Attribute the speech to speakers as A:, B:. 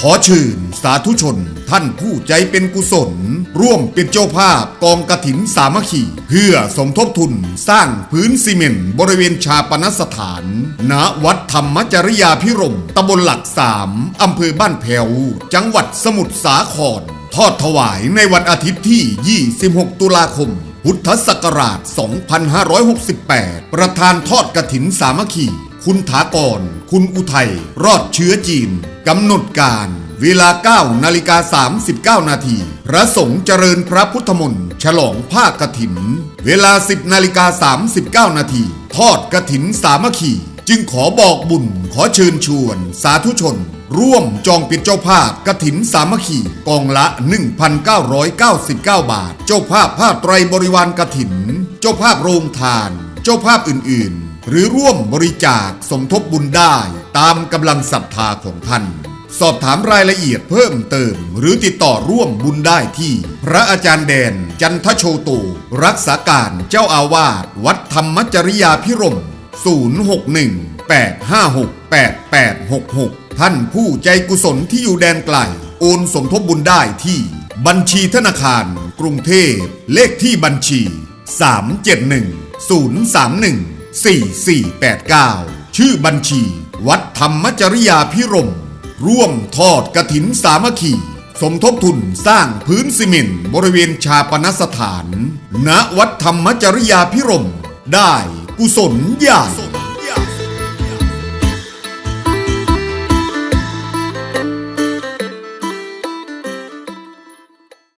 A: ขอเชิญสาธุชน ท่านผู้ใจเป็นกุศล ร่วมเป็นเจ้าภาพกองกระถินสามัคคีเพื่อสมทบทุนสร้างพื้นซีเมนต์บริเวณชาปนสถาน ณวัดธรรมจริยาพิรมตำบลหลักสามอำเภอบ้านแพวจังหวัดสมุทรสาคร ทอดถวายในวันอาทิตย์ที่ 26 ตุลาคม พุทธศักราช 2568 ประธานทอดกระถินสามัคคี คุณถากร คุณอุทัย รอดเชื้อจีน กำหนดการ เวลา 9 นาฬิกา 39 นาที พระสงฆ์เจริญพระพุทธมนต์ ฉลองผ้ากระถิน เวลา 10 นาฬิกา 39 นาที ทอดกระถินสามัคคีจึงขอบอกบุญขอเชิญชวน สาธุชน ร่วมจองเป็นเจ้าภาพกระถินสามัคคีกองละ 1,999 บาท เจ้าภาพผ้าไตรบริวารกระถิน เจ้าภาพโรงทาน เจ้าภาพอื่นๆ หรือร่วมบริจาคสมทบบุญได้ตามกำลังศรัทธาของท่าน สอบถามรายละเอียดเพิ่มเติม หรือติดต่อร่วมบุญได้ที่ พระอาจารย์แดน จันทโชโต รักษาการเจ้าอาวาสวัดธรรมจริยาพิรม 061 856 8866 ท่านผู้ใจกุศลที่อยู่แดนไกล โอนสมทบบุญได้ที่บัญชีธนาคารกรุงเทพ เลขที่บัญชี 371 031 4489 ชื่อบัญชี วัดธรรมจริยาพิรม ร่วมทอดกระถินสามัคคีสมทบทุนสร้างพื้นซีเมนต์บริเวณชาปนสถาน ณวัดธรรมจริยาพิรม ได้กุศลใหญ่